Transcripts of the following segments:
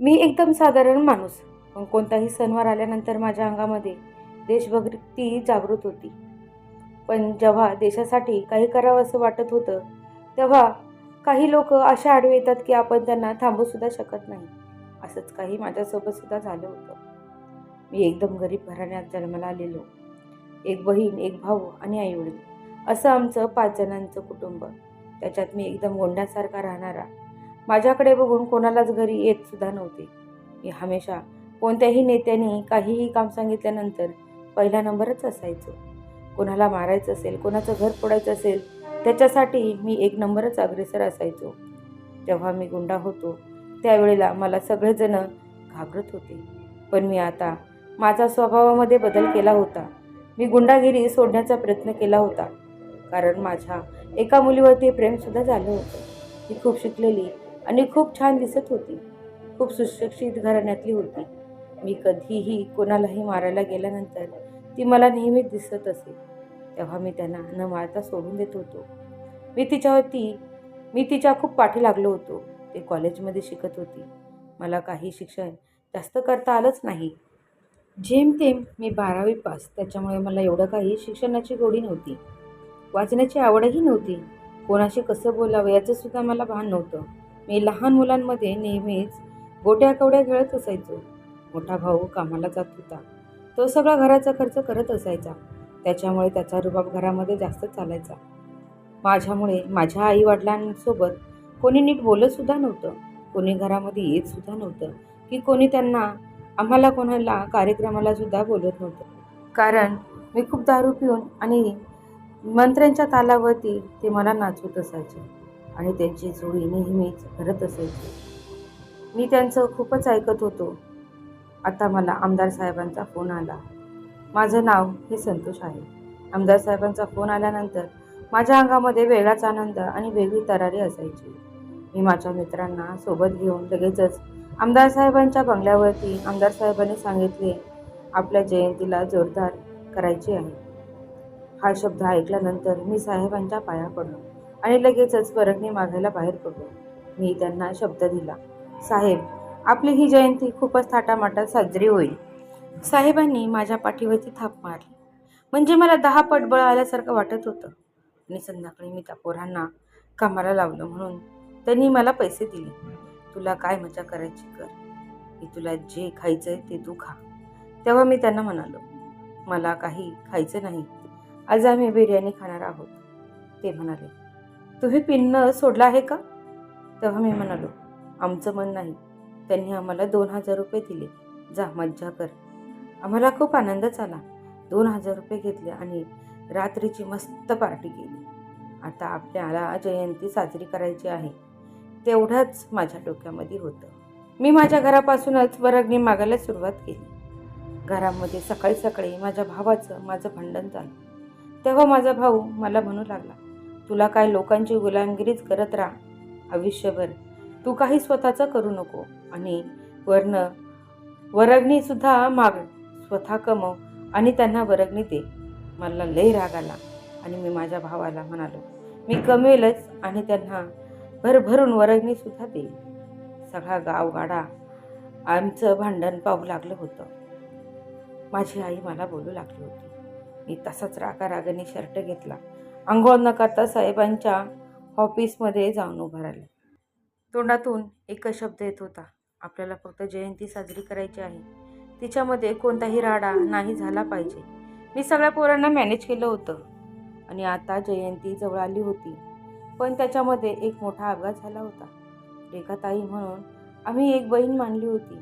मी एकदम साधारण माणूस. पण कोणताही सणवार आल्यानंतर माझ्या अंगामध्ये देशभक्ती जागृत होती. पण जेव्हा देशासाठी काही करावं असं वाटत होतं तेव्हा काही लोक अशा आडवे येतात की आपण त्यांना थांबू सुद्धा शकत नाही. असंच काही माझ्यासोबत सुद्धा झालं होतं. मी एकदम गरीब घराण्यात जन्माला आलेलो. एक बहीण एक भाऊ आणि आईवडील असं आमचं पाच जणांचं कुटुंब. त्याच्यात मी एकदम गोंड्यासारखा राहणारा. माझ्याकडे बघून कोणालाच घरी येत सुद्धा नव्हते. मी हमेशा कोणत्याही नेत्याने काहीही काम सांगितल्यानंतर पहिला नंबरच असायचो. कोणाला मारायचं असेल कोणाचं घर फोडायचं असेल त्याच्यासाठी मी एक नंबरच अग्रेसर असायचो. जेव्हा मी गुंडा होतो त्यावेळेला मला सगळेजण घाबरत होते. पण मी आता माझा स्वभावामध्ये बदल केला होता. मी गुंडागिरी सोडण्याचा प्रयत्न केला होता. कारण माझ्या एका मुलीवरती प्रेमसुद्धा झालं होतं. ती खूप शिकलेली आणि खूप छान दिसत होती. खूप सुशिक्षित घराण्यातली होती. मी कधीही कोणालाही मारायला गेल्यानंतर ती मला नेहमीच दिसत असे. तेव्हा मी त्यांना न मारता सोडून देत होतो. मी तिच्यावरती मी तिच्या खूप पाठी लागलो होतो. ते कॉलेजमध्ये शिकत होती. मला काही शिक्षण जास्त करता आलंच नाही. जेमतेम मी बारावी पास त्याच्यामुळे मला एवढं काही शिक्षणाची गोडी नव्हती. वाचण्याची आवडही नव्हती. कोणाशी कसं बोलावं याचंसुद्धा मला भान नव्हतं. मी लहान मुलांमध्ये नेहमीच गोट्या कवड्या खेळत असायचो. मोठा भाऊ कामाला जात होता. तो सगळा घराचा खर्च करत असायचा. त्याच्यामुळे त्याचा रुबाब घरामध्ये जास्त चालायचा. माझ्यामुळे माझ्या आई वडिलांसोबत कोणी नीट बोलतसुद्धा नव्हतं. कोणी घरामध्ये येतसुद्धा नव्हतं. की कोणी त्यांना आम्हाला कोणाला कार्यक्रमाला सुद्धा बोलत नव्हतं. कारण मी खूप दारू पिऊन आणि मंत्र्यांच्या तालावरती ते मला नाचवत असायचे. आणि त्यांची जोडी नेहमीच करत असायची. मी त्यांचं खूपच ऐकत होतो. आता मला आमदार साहेबांचा फोन आला. माझं नाव हे संतोष आहे. आमदार साहेबांचा फोन आल्यानंतर माझ्या अंगामध्ये वेगळाच आनंद आणि वेगळी तरारी असायची. मी माझ्या मित्रांना सोबत घेऊन लगेचच आमदार साहेबांच्या बंगल्यावरती आमदार साहेबांनी सांगितले आपल्या जयंतीला जोरदार करायची आहे. हा शब्द ऐकल्यानंतर मी साहेबांच्या पाया पडलो. आणि लगेचच परगणी मागायला बाहेर पडलो. मी त्यांना शब्द दिला साहेब आपली ही जयंती खूपच थाटामाटात साजरी होईल. साहेबांनी माझ्या पाठीवरती थाप मारली. म्हणजे मला दहा पट बळ आल्यासारखं वाटत होतं. आणि संध्याकाळी मी त्या पोरांना कामाला लावलं म्हणून त्यांनी मला पैसे दिले. तुला काय मजा करायची कर? मी तुला जे खायचं आहे ते तू खा. तेव्हा मी त्यांना म्हणालो मला काही खायचं नाही. आज आम्ही बिर्याणी खाणार आहोत. ते म्हणाले तुम्ही पिणं सोडलं आहे का? तेव्हा मी म्हणालो आमचं मन नाही. त्यांनी आम्हाला दोन हजार रुपये दिले. जा मज्जा कर. आम्हाला खूप आनंद झाला. दोन हजार रुपये घेतले आणि रात्रीची मस्त पार्टी केली. आता आपल्याला जयंती साजरी करायची आहे. तेवढंच माझ्या डोक्यामध्ये होतं. मी माझ्या घरापासूनच वरगणी मागायला सुरुवात केली. घरामध्ये सकाळी सकाळी माझ्या भावाचं माझं भांडण झालं. तेव्हा माझा भाऊ मला म्हणू लागला तुला काय लोकांची गुलामगिरीच करत राहा. आयुष्यभर तू काही स्वतःचं करू नको. आणि वर्ण वरगणीसुद्धा माग. स्वतः कमव आणि त्यांना वरगणी दे. मला लय राग आला आणि मी माझ्या भावाला म्हणालो मी कमेलच आणि त्यांना भरभरून वरगणीसुद्धा देईल सगळा गावगाडा आमचं भांडण पाहू लागलं होतं. माझी आई मला बोलू लागली होती. मी तसाच रागा रागाने शर्ट घेतला. आंघोळ न करता साहेबांच्या ऑफिसमध्ये जाऊन उभं राहिले. तोंडातून एकच शब्द येत होता आपल्याला फक्त जयंती साजरी करायची आहे. तिच्यामध्ये कोणताही राडा नाही झाला पाहिजे. मी सगळ्या पोरांना मॅनेज केलं होतं आणि आता जयंती जवळ आली होती. पण त्याच्यामध्ये एक मोठा अपघात झाला होता. रेखाताई म्हणून आम्ही एक बहीण मानली होती.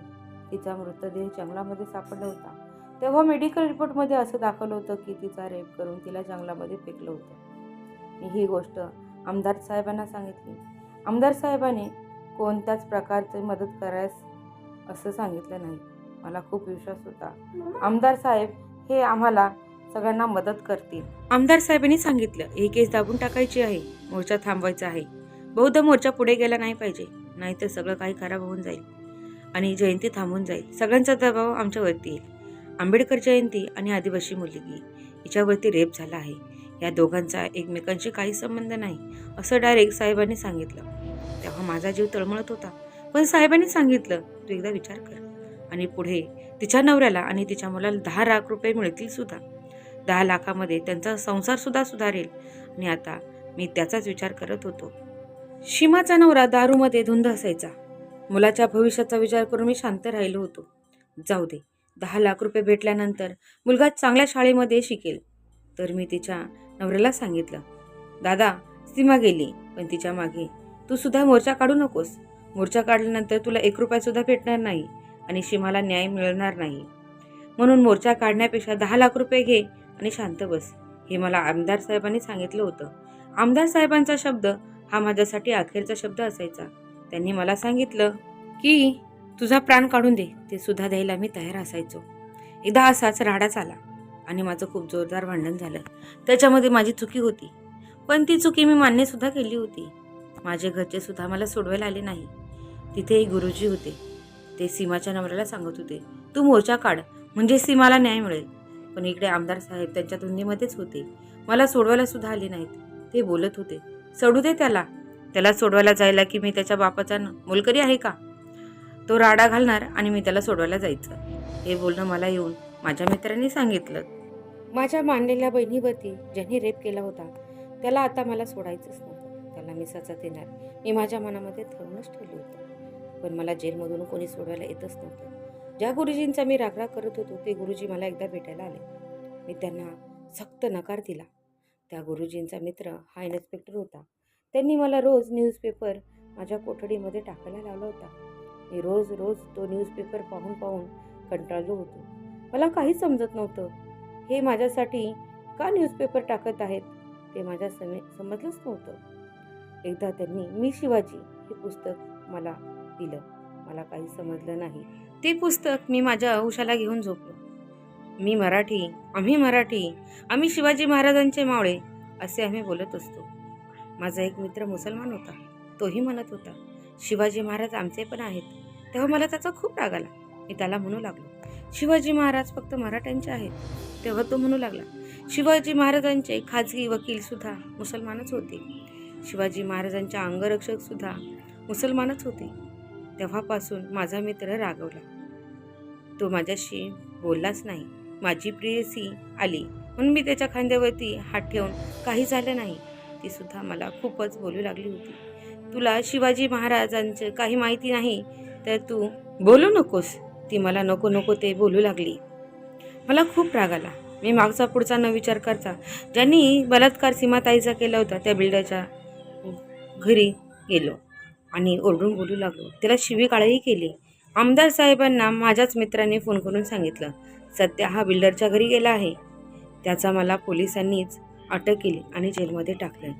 तिचा मृतदेह जंगलामध्ये सापडला होता. तेव्हा मेडिकल रिपोर्टमध्ये असं दाखवलं होतं की तिचा रेप करून तिला जंगलामध्ये फेकलं होतं. मी ही गोष्ट आमदार साहेबांना सांगितली. आमदार साहेबांनी कोणत्याच प्रकारचे मदत करायस असं सांगितलं नाही. मला खूप विश्वास होता. आमदार साहेब हे आम्हाला सगळ्यांना मदत करतील. आमदार साहेबांनी सांगितलं ही केस दाबून टाकायची आहे मोर्चा थांबवायचा आहे. बहुधा मोर्चा पुढे गेला नाही पाहिजे नाहीतर सगळं काही खराब होऊन जाईल आणि जयंती थांबून जाईल. सगळ्यांचा दबाव आमच्यावरती येईल. आंबेडकर जयंती आणि आदिवासी मुलगी हिच्यावरती रेप झाला आहे. या दोघांचा एकमेकांशी काही संबंध नाही असं डायरेक्ट साहेबांनी सांगितलं. तेव्हा माझा जीव तळमळत होता. पण साहेबांनी सांगितलं तू एकदा विचार कर आणि पुढे तिच्या नवऱ्याला आणि तिच्या मुलाला दहा लाख रुपये मिळतील सुद्धा. दहा लाखामध्ये त्यांचा संसारसुद्धा सुधारेल आणि आता मी त्याचाच विचार करत होतो. शिमाचा नवरा दारूमध्ये धुंद असायचा. मुलाच्या भविष्याचा विचार करून मी शांत राहिलो होतो. जाऊ दे दहा लाख रुपये भेटल्यानंतर मुलगा चांगल्या शाळेमध्ये शिकेल. तर मी तिच्या नवऱ्याला सांगितलं दादा सीमा गेली पण तिच्यामागे. तू सुद्धा मोर्चा काढू नकोस. मोर्चा काढल्यानंतर तुला एक रुपयासुद्धा भेटणार नाही आणि सीमाला न्याय मिळणार नाही. म्हणून मोर्चा काढण्यापेक्षा दहा लाख रुपये घे आणि शांत बस. हे मला आमदार साहेबांनी सांगितलं होतं. आमदार साहेबांचा शब्द हा माझ्यासाठी अखेरचा शब्द असायचा. त्यांनी मला सांगितलं की तुझा प्राण काढून दे. ते सुद्धा द्यायला मी तयार असायचो. एकदा असाच राडाच आला आणि माझं खूप जोरदार भांडण झालं. त्याच्यामध्ये माझी चुकी होती. पण ती चुकी मी मान्यसुद्धा केली होती. माझे घरचे सुद्धा मला सोडवायला आले नाही. तिथे एक गुरुजी होते. ते सीमाच्या नवऱ्याला सांगत होते तू मोर्चा काढ. म्हणजे सीमाला न्याय मिळेल. पण इकडे आमदार साहेब त्यांच्या धुंदीमध्येच होते. मला सोडवायला सुद्धा आले नाहीत. ते बोलत होते सोडू दे त्याला. त्याला सोडवायला जायला की मी त्याच्या बापाचा मोलकरी आहे का? तो राडा घालणार आणि मी त्याला सोडवायला जायचं. हे बोलणं मला येऊन माझ्या मित्रांनी सांगितलं. माझ्या मानलेल्या बहिणीवरती ज्यांनी रेप केला होता त्याला आता मला सोडायचंच नव्हतं त्याला मी सजा देणार. मी माझ्या मनामध्ये ठरवूनच ठेवलं होतं. पण मला जेलमधून कोणी सोडवायला येतच नव्हतं. ज्या गुरुजींचा मी रागराग करत होतो ते गुरुजी मला एकदा भेटायला आले. मी त्यांना सक्त नकार दिला. त्या गुरुजींचा मित्र हा इन्स्पेक्टर होता. त्यांनी मला रोज न्यूजपेपर माझ्या कोठडीमध्ये टाकायला लावला होता. मी रोज रोज तो न्यूजपेपर पाहून पाहून कंटाळलो होतो. मला काहीच समजत नव्हतं. हे माझ्यासाठी का न्यूजपेपर टाकत आहेत? ते माझ्या समे समजलंच नव्हतं. एकदा त्यांनी मी शिवाजी हे पुस्तक मला दिलं. मला काही समजलं नाही. ते पुस्तक मी माझ्या उशाला घेऊन झोपलो. मी मराठी आम्ही मराठी आम्ही शिवाजी महाराजांचे मावळे असे आम्ही बोलत असतो. माझा एक मित्र मुसलमान होता. तोही म्हणत होता शिवाजी महाराज आमचे पण आहेत. तेव्हा मला त्याचा खूप राग आला. मी त्याला म्हणू लागलो शिवाजी महाराज फक्त मराठ्यांचे आहेत. तेव्हा तो म्हणू लागला शिवाजी महाराजांचे खाजगी वकील सुद्धा मुसलमानच होते. शिवाजी महाराजांच्या अंगरक्षक सुद्धा मुसलमानच होते. तेव्हापासून माझा मित्र रागवला तो माझ्याशी बोललाच नाही. माझी प्रियसी आली. म्हणून मी त्याच्या खांद्यावरती हात ठेवून काही झालं नाही. ती सुद्धा मला खूपच बोलू लागली होती. तुला शिवाजी महाराजांचं काही माहिती नाही तर तू बोलू नकोस. ती मला नको नको ते बोलू लागली. मला खूप राग आला. मी मागचा पुढचा न विचार करता ज्यांनी बलात्कार सीमाताईचा केला होता त्या बिल्डरच्या घरी गेलो आणि ओरडून बोलू लागलो. त्याला शिवीकाळही केली. आमदार साहेबांना माझ्याच मित्राने फोन करून सांगितलं सध्या हा बिल्डरच्या घरी गेला आहे. त्याचा मला पोलिसांनीच अटक केली आणि जेलमध्ये टाकलं.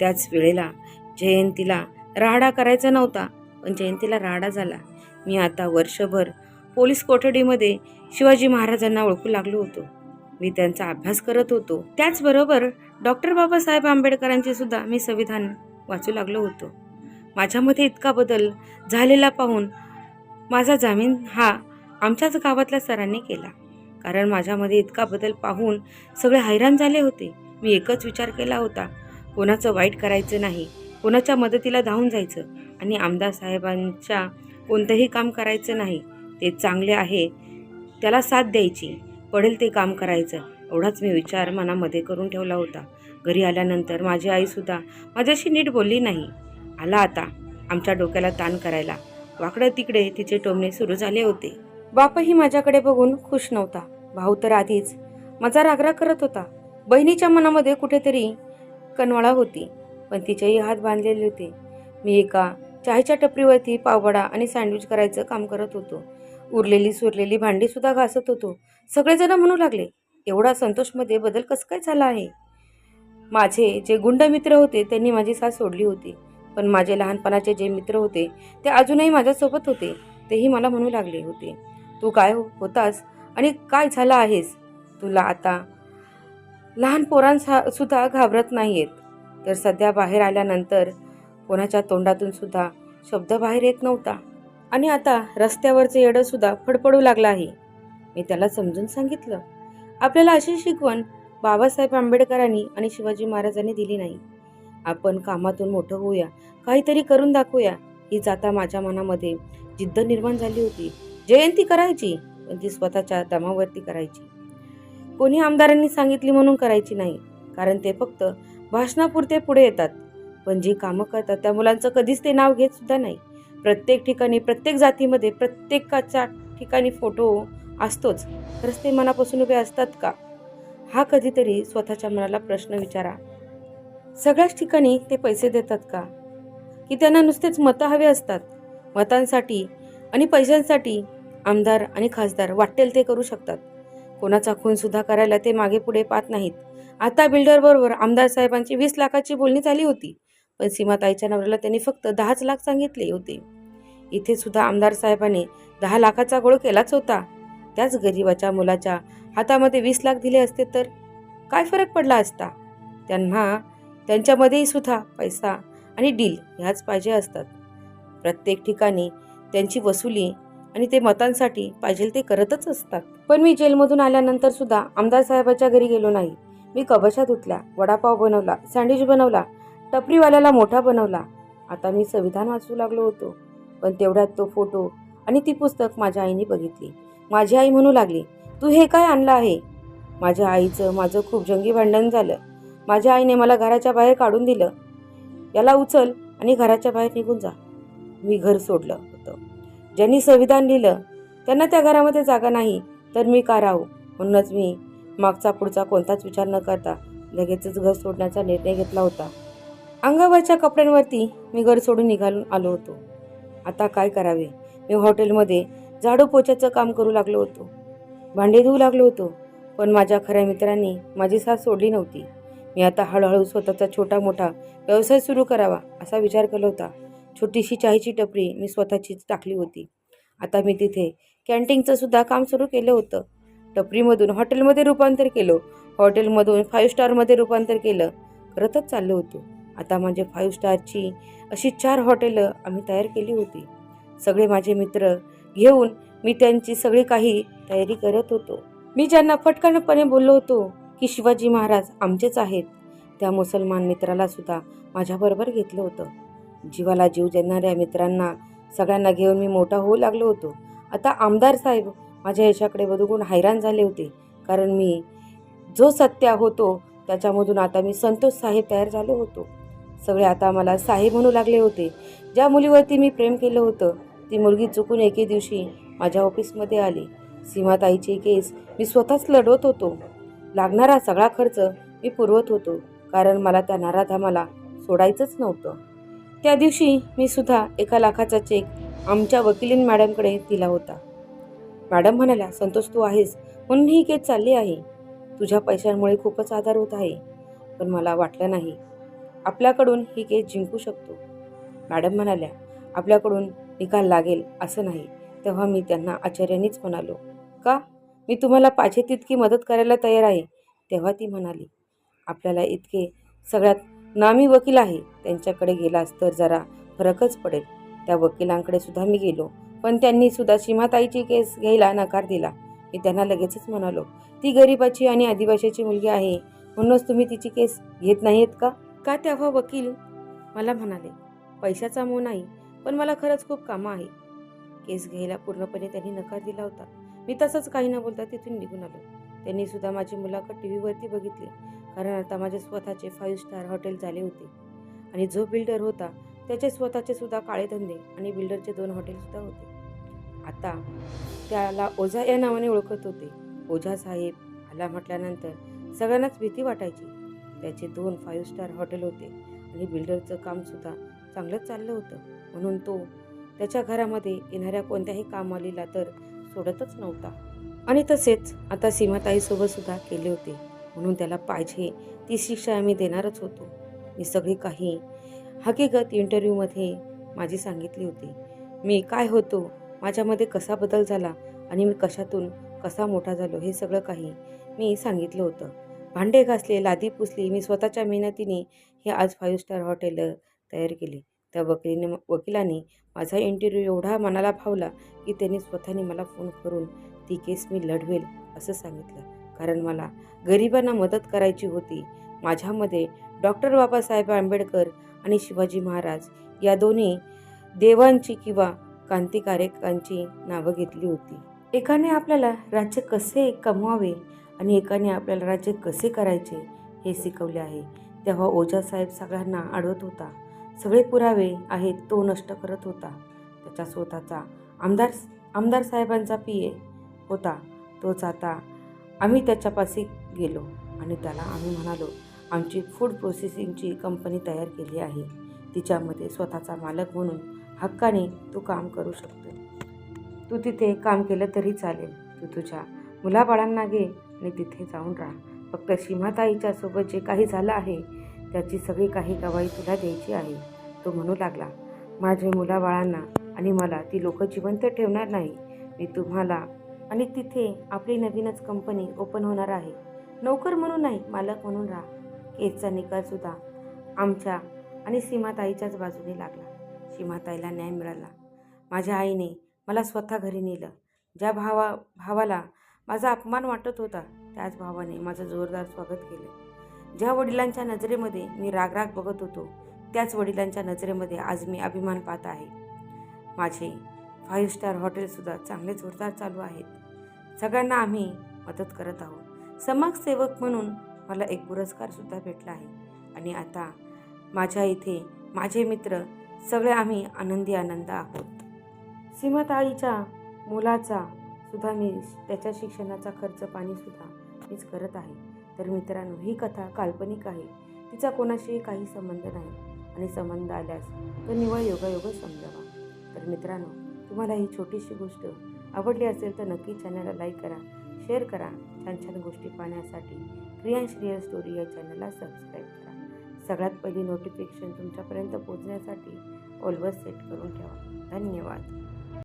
त्याच वेळेला जयंतीला राहाडा करायचा नव्हता पण जयंतीला राहाडा झाला. मी आता वर्षभर पोलीस कोठडीमध्ये शिवाजी महाराजांना ओळखू लागलो होतो. मी त्यांचा अभ्यास करत होतो. त्याचबरोबर डॉक्टर बाबासाहेब आंबेडकरांचे सुद्धा मी संविधान वाचू लागलो होतो. माझ्यामध्ये इतका बदल झालेला पाहून माझा जामीन हा आमच्याच गावातल्या सरांनी केला. कारण माझ्यामध्ये इतका बदल पाहून सगळे हैराण झाले होते. मी एकच विचार केला होता. कोणाचं वाईट करायचं नाही. कोणाच्या मदतीला धावून जायचं. आणि आमदार साहेबांच्या कोणतंही काम करायचं नाही. ते चांगले आहे त्याला साथ द्यायची. पडेल ते काम करायचं. एवढाच मी विचार मनामध्ये करून ठेवला होता. घरी आल्यानंतर माझी आईसुद्धा माझ्याशी नीट बोलली नाही. आला आता आमच्या डोक्याला ताण करायला. वाकडं तिकडे तिचे टोमणे सुरू झाले होते. बापही माझ्याकडे बघून खुश नव्हता. भाऊ तर आधीच माझा रागराग करत होता. बहिणीच्या मनामध्ये कुठेतरी कनवाळा होती पण तिचेही हात बांधलेले होते. मी एका चहाच्या टपरीवरती पावडा आणि सँडविच करायचं काम करत होतो. उरलेली सुरलेली भांडी सुद्धा घासत होतो. सगळेजण म्हणू लागले एवढा संतोषमध्ये बदल कसं काय झाला आहे? माझे जे गुंड मित्र होते त्यांनी माझी साथ सोडली होती. पण माझे लहानपणाचे जे मित्र होते ते अजूनही माझ्यासोबत होते. तेही मला म्हणू लागले होते तू काय हो, होतास? आणि काय झाला आहेस? तुला आता लहान पोरांसा सुद्धा घाबरत नाही आहेत तर सध्या बाहेर आल्यानंतर कोणाच्या तोंडातून सुद्धा शब्द बाहेर येत नव्हता. आणि आता रस्त्यावरचं येडं सुद्धा फडफडू लागलं आहे. मी त्याला समजून सांगितलं. आपल्याला अशी शिकवण बाबासाहेब आंबेडकरांनी आणि शिवाजी महाराजांनी दिली नाही. आपण कामातून मोठं होऊया काहीतरी करून दाखवूया. ही जाता माझ्या मनामध्ये जिद्द निर्माण झाली होती. जयंती करायची पण ती स्वतःच्या दमावरती करायची. कोणी आमदारांनी सांगितली म्हणून करायची नाही कारण ते फक्त भाषणापुरते पुढे येतात. पण जी कामं करतात त्या मुलांचं कधीच ते नाव घेत सुद्धा नाही. प्रत्येक ठिकाणी प्रत्येक जातीमध्ये प्रत्येकाच्या ठिकाणी फोटो असतोच. रस्ते ते मनापासून उभे असतात का? हा कधीतरी स्वतःच्या मनाला प्रश्न विचारा. सगळ्याच ठिकाणी ते पैसे देतात का? की त्यांना नुसतेच मतं हवे असतात? मतांसाठी आणि पैशांसाठी आमदार आणि खासदार वाटेल ते करू शकतात. कोणाचा खूनसुद्धा करायला ते मागे पुढे पाहत नाहीत. आता बिल्डरबरोबर आमदार साहेबांची वीस लाखाची बोलणी झाली होती. पण सीमाताईच्या नवऱ्याला त्यांनी फक्त दहाच लाख सांगितले होते. इथे सुद्धा आमदार साहेबांनी दहा लाखाचा गोळ केलाच होता. त्याच गरीबाच्या मुलाच्या हातामध्ये वीस लाख दिले असते तर काय फरक पडला असता? त्यांना त्यांच्यामध्येही सुद्धा पैसा आणि डील ह्याच पाहिजे असतात. प्रत्येक ठिकाणी त्यांची वसुली आणि ते मतांसाठी पाहिजे ते करतच असतात. पण मी जेलमधून आल्यानंतर सुद्धा आमदार साहेबाच्या घरी गेलो नाही. मी कबशा धुतल्या वडापाव बनवला सँडविच बनवला टपरीवाल्याला मोठा बनवला. आता मी संविधान वाचू लागलो होतो पण तेवढ्यात तो फोटो आणि ती पुस्तक माझ्या आईने बघितली. माझी आई म्हणू लागली तू हे काय आणलं आहे? माझ्या आईचं माझं खूप जंगी भांडण झालं. माझ्या आईने मला घराच्या बाहेर काढून दिलं. याला उचल आणि घराच्या बाहेर निघून जा. मी घर सोडलं होतं. ज्यांनी संविधान लिहिलं त्यांना त्या घरामध्ये जागा नाही तर मी का राहू? म्हणूनच मी मागचा पुढचा कोणताच विचार न करता लगेचच घर सोडण्याचा निर्णय घेतला होता. अंगावरच्या कपड्यांवरती मी घर सोडून निघालून आलो होतो. आता काय करावे? मी हॉटेलमध्ये झाडू पोछ्याचं काम करू लागलो होतो. भांडे धुवू लागलो होतो पण माझ्या खऱ्या मित्रांनी माझी साथ सोडली नव्हती. मी आता हळूहळू स्वतःचा छोटा मोठा व्यवसाय सुरू करावा असा विचार केला होता. छोटीशी चहाची टपरी मी स्वतःचीच टाकली होती. आता मी तिथे कॅन्टीनचं सुद्धा काम सुरू केलं होतं. टपरीमधून हॉटेलमध्ये रूपांतर केलं हॉटेलमधून फाईव्ह स्टारमध्ये रूपांतर केलं करतच चाललो होतो. आता माझे फाईव्ह स्टारची अशी चार हॉटेलं आम्ही तयार केली होती. सगळे माझे मित्र घेऊन मी त्यांची सगळी काही तयारी करत होतो. मी ज्यांना फटकनपणे बोललो होतो की शिवाजी महाराज आमचेच आहेत. त्या मुसलमान मित्राला सुद्धा माझ्याबरोबर घेतलं होतं. जीवाला जीव देणाऱ्या मित्रांना सगळ्यांना घेऊन मी मोठा होऊ लागलो होतो. आता आमदार साहेब माझ्या यशाकडे बघून हैराण झाले होते. कारण मी जो सत्य होतो त्याच्यामधून आता मी संतोष साहेब तयार झालो होतो. सगळे आता मला साहेब म्हणू लागले होते. ज्या मुलीवरती मी प्रेम केलं होतं ती मुलगी चुकून एके दिवशी माझ्या ऑफिसमध्ये आली. सीमाताईचे केस मी स्वतःच लढवत होतो. लागणारा सगळा खर्च मी पुरवत होतो कारण मला त्या नाराधामाला सोडायचंच नव्हतं. त्या दिवशी मी सुद्धा एका लाखाचा चेक आमच्या वकिलीन मॅडमकडे दिला होता. मॅडम म्हणाल्या संतोष तू आहेस. म्हणून ही केस चालली आहे. तुझ्या पैशांमुळे खूपच आधार होत आहे. पण मला वाटलं नाही आपल्याकडून ही केस जिंकू शकतो. मॅडम म्हणाल्या आपल्याकडून निकाल लागेल असं नाही. तेव्हा मी त्यांना आचार्यानेच म्हणालो का? मी तुम्हाला पाहिजे तितकी मदत करायला तयार आहे. तेव्हा ती म्हणाली आपल्याला इतके सगळ्यात नामी वकील आहे. त्यांच्याकडे गेलास तर जरा फरकच पडेल. त्या वकिलांकडे सुद्धा मी गेलो पण त्यांनी सुद्धा सीमाताईची केस घ्यायला नकार दिला. मी त्यांना लगेचच म्हणालो ती गरिबाची आणि आदिवासीची मुलगी आहे. म्हणूनच तुम्ही तिची केस घेत नाहीत का? का तेव्हा वकील? मला म्हणाले पैशाचा मोह नाही पण मला खरंच खूप कामं आहे. केस घ्यायला पूर्णपणे त्यांनी नकार दिला होता. मी तसंच काही न बोलता तिथून निघून आलो. त्यांनी सुद्धा माझी मुलाखत टी व्हीवरती बघितली कारण आता माझे स्वतःचे फाईव्ह स्टार हॉटेल झाले होते. आणि जो बिल्डर होता त्याचे स्वतःचे सुद्धा काळे धंदे आणि बिल्डरचे दोन हॉटेलसुद्धा होते. आता त्याला ओझा या नावाने ओळखत होते. ओझा साहेब आला म्हटल्यानंतर सगळ्यांनाच भीती वाटायची. त्याचे दोन फाईव्ह स्टार हॉटेल होते. आणि बिल्डरचं कामसुद्धा चांगलंच चाललं होतं. म्हणून तो त्याच्या घरामध्ये येणाऱ्या कोणत्याही कामालीला तर सोडतच नव्हता. आणि तसेच आता सीमाताईसोबत सुद्धा केले होते. म्हणून त्याला पाहिजे ती शिक्षा आम्ही देणारच होतो. मी सगळी काही हकीकत इंटरव्ह्यूमध्ये माझी सांगितली होती. मी काय होतो? माझ्यामध्ये कसा बदल झाला? आणि मी कशातून कसा मोठा झालो? हे सगळं काही मी सांगितलं होतं. भांडे घासले लादी पुसली मी स्वतःच्या मेहनतीने हे आज फाईव्ह स्टार हॉटेल तयार केले. त्या वकिलीने वकिलाने माझा इंटरव्ह्यू एवढा मनाला भावला की त्यांनी स्वतःने मला फोन करून ती केस मी लढवेल असं सांगितलं. कारण मला गरिबांना मदत करायची होती. माझ्यामध्ये डॉक्टर बाबासाहेब आंबेडकर आणि शिवाजी महाराज या दोन्ही देवांची किंवा क्रांतिकारकांची नावं घेतली होती. एकाने आपल्याला राज्य कसे कमवावे? आणि एकाने आपल्याला राज्य कसे करायचे हे शिकवले आहे. तेव्हा ओझासाहेब सगळ्यांना अडवत होता. सगळे पुरावे आहेत तो नष्ट करत होता. त्याच्या स्वतःचा आमदार आमदार साहेबांचा पी ए होता. तोच आता आम्ही त्याच्यापाशी गेलो आणि त्याला आम्ही म्हणालो आमची फूड प्रोसेसिंगची कंपनी तयार केली आहे. तिच्यामध्ये स्वतःचा मालक म्हणून हक्काने तू काम करू शकतो. तू तिथे काम केलं तरी चालेल. तू तुझ्या मुलाबाळांना घे. आणि तिथे जाऊन राहा. फक्त सीमाताईच्या सोबत जे काही झालं आहे त्याची सगळी काही गवाई तुला द्यायची आहे. तो म्हणू लागला माझे मुलाबाळांना आणि मला ती लोक जिवंत ठेवणार नाही. मी तुम्हाला आणि तिथे आपली नवीनच कंपनी ओपन होणार आहे. नोकर म्हणून नाही मालक म्हणून राहा. केसचा निकालसुद्धा आमच्या आणि सीमाताईच्याच बाजूने लागला. सीमाताईला न्याय मिळाला. माझ्या आईने मला स्वतः घरी नेलं. ज्या भावा भावाला माझा अपमान वाटत होता त्याच भावाने माझं जोरदार स्वागत केलं. ज्या वडिलांच्या नजरेमध्ये मी रागराग बघत होतो त्याच वडिलांच्या नजरेमध्ये आज मी अभिमान पाहत आहे. माझे फाईव्ह स्टार हॉटेलसुद्धा चांगले जोरदार चालू आहेत. सगळ्यांना आम्ही मदत करत आहोत. समाजसेवक म्हणून मला एक पुरस्कारसुद्धा भेटला आहे. आणि आता माझ्या इथे माझे मित्र सगळे आम्ही आनंदी आनंद आहोत. सीमाताईच्या मुलाचा सुद्धा मी त्याच्या शिक्षणाचा खर्च पाणीसुद्धा मीच करत आहे. तर मित्रांनो ही कथा काल्पनिक आहे. तिचा कोणाशीही काही संबंध नाही. आणि संबंध आल्यास तो निवळ योगायोग समजावा. तर मित्रांनो तुम्हाला ही छोटीशी गोष्ट आवडली असेल तर नक्की चॅनलला लाईक करा शेअर करा. छान छान गोष्टी पाहण्यासाठी क्रियांश रिअल स्टोरी या चॅनलला सबस्क्राईब करा. सगळ्यात पहिली नोटिफिकेशन तुमच्यापर्यंत पोहोचण्यासाठी ऑलवर सेट करून ठेवा. धन्यवाद.